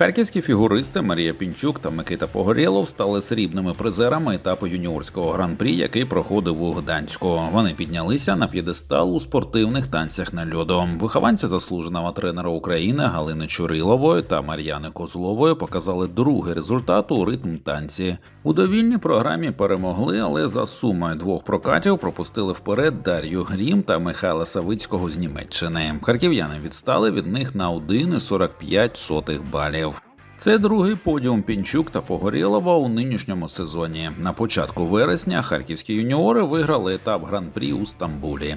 Харківські фігуристи Марія Пінчук та Микита Погорєлов стали срібними призерами етапу юніорського гран-прі, який проходив у Гданську. Вони піднялися на п'єдестал у спортивних танцях на льоду. Вихованці заслуженого тренера України Галини Чурилової та Мар'яни Козлової показали другий результат у ритм танці. У довільній програмі перемогли, але за сумою двох прокатів пропустили вперед Дар'ю Грім та Михайла Савицького з Німеччини. Харків'яни відстали від них на 1,45 балів. Це другий подіум Пінчук та Погорєлова у нинішньому сезоні. На початку вересня харківські юніори виграли етап гран-прі у Стамбулі.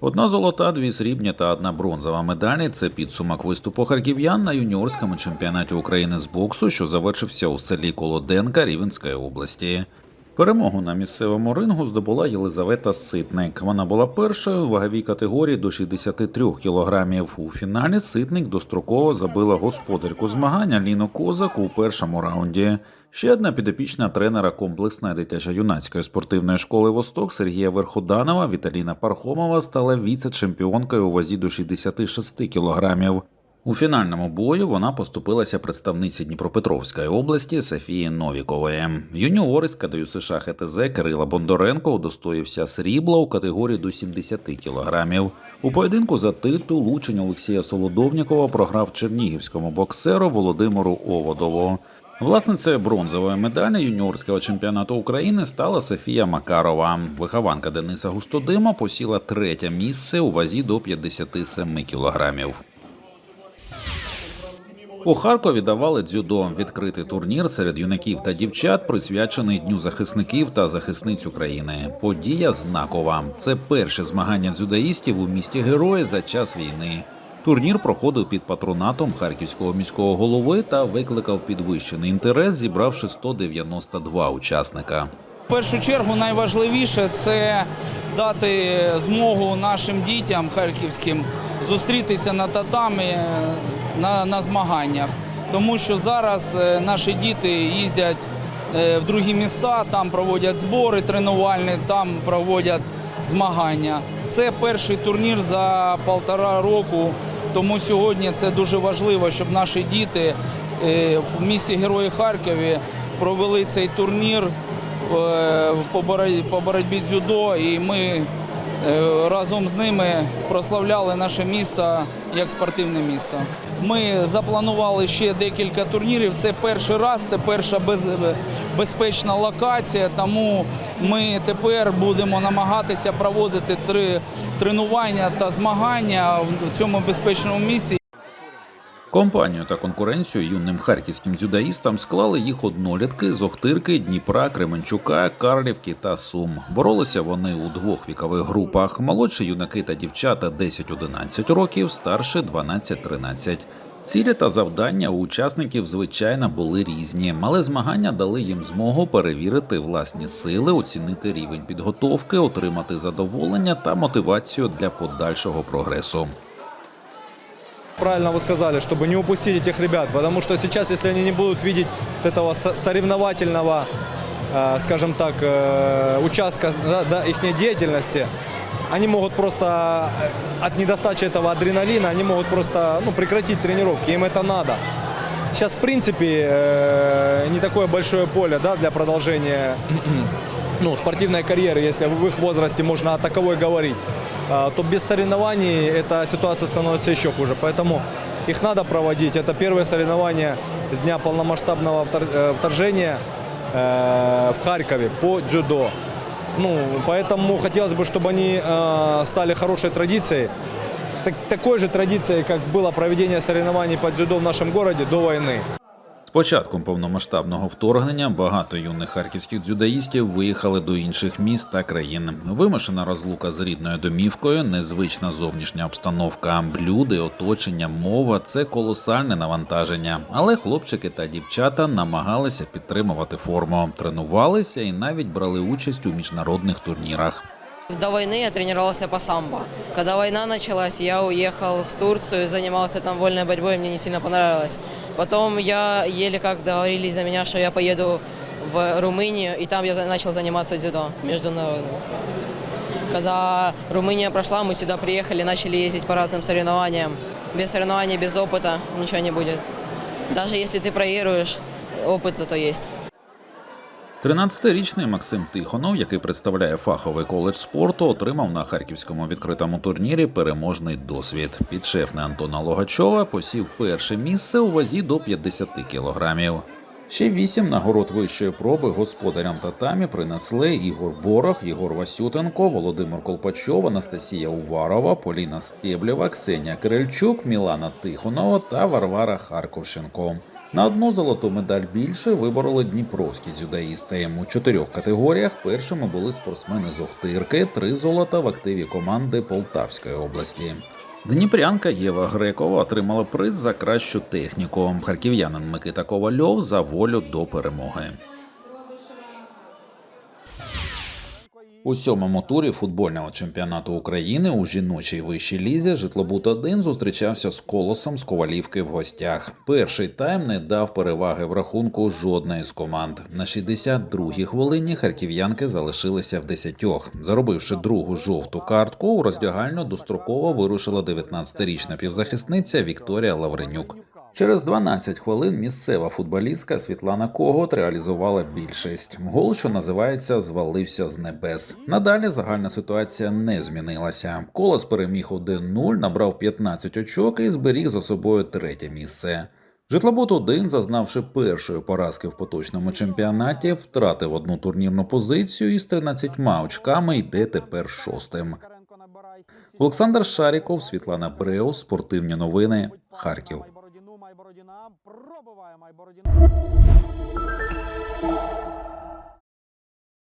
Одна золота, дві срібні та одна бронзова медалі це підсумок виступу харків'ян на юніорському чемпіонаті України з боксу, що завершився у селі Колоденка Рівенської області. Перемогу на місцевому рингу здобула Єлизавета Ситник. Вона була першою в ваговій категорії до 63 кілограмів. У фіналі Ситник достроково забила господарку змагання Ліну Козак у першому раунді. Ще одна підопічна тренера комплексної дитячо-юнацької спортивної школи Восток Сергія Верходанова Віталіна Пархомова стала віце-чемпіонкою у вазі до 66 кілограмів. У фінальному бою вона поступилася представниці Дніпропетровської області Софії Новікової. Юніор із КДЮ США ХТЗ Кирила Бондоренко удостоївся срібла у категорії до 70 кілограмів. У поєдинку за титул учень Олексія Солодовнікова програв чернігівському боксеру Володимиру Оводову. Власницею бронзової медалі юніорського чемпіонату України стала Софія Макарова. Вихованка Дениса Густодима посіла третє місце у вазі до 57 кілограмів. У Харкові давали дзюдо відкритий турнір серед юнаків та дівчат, присвячений Дню захисників та захисниць України. Подія знакова. Це перше змагання дзюдоїстів у місті Герої за час війни. Турнір проходив під патронатом харківського міського голови та викликав підвищений інтерес, зібравши 192 учасника. В першу чергу найважливіше це дати змогу нашим дітям харківським зустрітися на татамі на, на змаганнях. Тому що зараз е, наші діти їздять е, в другі міста, там проводять збори тренувальні, там проводять змагання. Це перший турнір за півтора року. Тому сьогодні це дуже важливо, щоб наші діти е, в місті Герої Харкові провели цей турнір по боротьбі, дзюдо, і ми разом з ними прославляли наше місто як спортивне місто. Ми запланували ще декілька турнірів. Це перший раз, це перша без, безпечна локація. Тому ми тепер будемо намагатися проводити три тренування та змагання в цьому безпечному місці. Компанію та конкуренцію юним харківським дзюдоїстам склали їх однолітки з Охтирки, Дніпра, Кременчука, Карлівки та Сум. Боролися вони у двох вікових групах: молодші юнаки та дівчата 10-11 років, старші 12-13. Цілі та завдання у учасників, звичайно, були різні, але змагання дали їм змогу перевірити власні сили, оцінити рівень підготовки, отримати задоволення та мотивацію для подальшого прогресу. Правильно вы сказали, чтобы не упустить этих ребят, потому что сейчас, если они не будут видеть этого со- соревновательного, э, скажем так, э, участка да, да, их деятельности, они могут просто э, от недостачи этого адреналина, они могут просто ну, прекратить тренировки, им это надо. Сейчас, в принципе, не такое большое поле да, для продолжения ну, спортивной карьеры, если в их возрасте можно о таковой говорить, то без соревнований эта ситуация становится еще хуже. Поэтому их надо проводить. Это первое соревнование с дня полномасштабного втор- э, вторжения э, в Харькове по дзюдо. Ну, поэтому хотелось бы, чтобы они э, стали хорошей традицией. Так- такой же традицией, как было проведение соревнований по дзюдо в нашем городе до войны. Початком повномасштабного вторгнення багато юних харківських дзюдоїстів виїхали до інших міст та країн. Вимушена розлука з рідною домівкою, незвична зовнішня обстановка, блюди, оточення, мова це колосальне навантаження. Але хлопчики та дівчата намагалися підтримувати форму, тренувалися і навіть брали участь у міжнародних турнірах. До войны я тренировался по самбо. Когда война началась, я уехал в Турцию, занимался там вольной борьбой, мне не сильно понравилось. Потом я еле как договорились за меня, что я поеду в Румынию, и там я начал заниматься дзюдо международным. Когда Румыния прошла, мы сюда приехали, начали ездить по разным соревнованиям. без соревнований, без опыта ничего не будет. Даже если ты проигрываешь, опыт зато есть. 13-річний Максим Тихонов, який представляє фаховий коледж спорту, отримав на харківському відкритому турнірі переможний досвід. Підшефний Антона Логачова посів перше місце у вазі до 50 кілограмів. Ще вісім нагород вищої проби господарям татамі принесли Ігор Борох, Єгор Васютенко, Володимир Колпачов, Анастасія Уварова, Поліна Стєблєва, Ксенія Кирильчук, Мілана Тихонова та Варвара Харковшенко. На одну золоту медаль більше вибороли дніпровські дзюдоїсти. У чотирьох категоріях першими були спортсмени з Охтирки, три золота в активі команди Полтавської області. Дніпрянка Єва Грекова отримала приз за кращу техніку. Харків'янин Микита Ковальов за волю до перемоги. У сьомому турі футбольного чемпіонату України у жіночій вищій лізі житлобут 1 зустрічався з колосом з Ковалівки в гостях. Перший тайм не дав переваги в рахунку жодної з команд. На 62-й хвилині харків'янки залишилися в десятьох. Заробивши другу жовту картку, у роздягальню достроково вирушила 19-річна півзахисниця Вікторія Лавренюк. Через 12 хвилин місцева футболістка Світлана Когот реалізувала більшість. Гол, що називається, звалився з небес. Надалі загальна ситуація не змінилася. Колос переміг 1-0, набрав 15 очок і зберіг за собою третє місце. Житлобут 1, зазнавши першої поразки в поточному чемпіонаті, втратив одну турнірну позицію і з 13 очками йде тепер шостим. Олександр Шаріков, Світлана Бреус, спортивні новини, Харків. Майбородіна, пробиває Майбородіна.